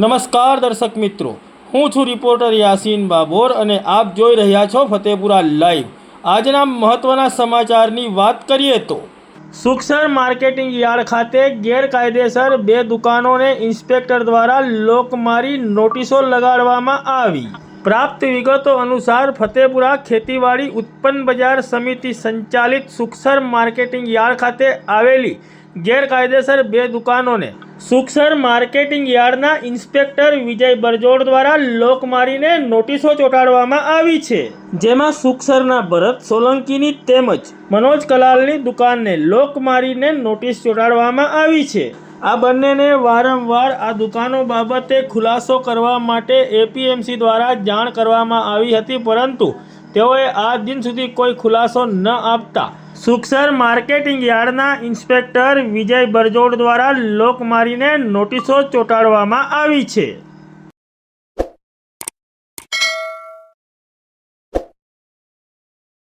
નમસ્કાર દર્શક મિત્રો. હું છું રિપોર્ટર યાસીન બાબોર અને આપ જોઈ રહ્યા છો ફતેપુરા લાઈવ. આજના મહત્વના સમાચારની વાત કરીએ તો, સુખસર માર્કેટિંગ યાર્ડ ખાતે ગેરકાયદેસર બે દુકાનોને ઇન્સ્પેક્ટર દ્વારા લોક મારી નોટિસો લગાડવામાં આવી. પ્રાપ્ત વિગતો અનુસાર ફતેપુરા ખેતીવાડી ઉત્પન્ન બજાર સમિતિ સંચાલિત સુખસર માર્કેટિંગ યાર્ડ ખાતે આવેલી ગેરકાયદેસર બે દુકાનોને સુખસર માર્કેટિંગ યાર્ડના ઇન્સ્પેક્ટર વિજય બરજોડ દ્વારા લોક મારીને નોટિસો ચોંટાડવામાં આવી છે. જેમાં સુખસરના ભરત સોલંકીની તેમજ મનોજ કલાલની દુકાનને લોક મારીને નોટિસ ચોંટાડવામાં આવી છે. આ બંનેને વારંવાર આ દુકાનો બાબતે ખુલાસો કરવા માટે એપીએમસી દ્વારા જાણ કરવામાં આવી હતી, પરંતુ તેઓએ આ દિન સુધી કોઈ ખુલાસો ન આપતા સુખસર માર્કેટિંગ યાર્ડના ઇન્સ્પેક્ટર વિજય બરજોડ દ્વારા લોક મારીને નોટિસો ચોંટાડવામાં આવી છે.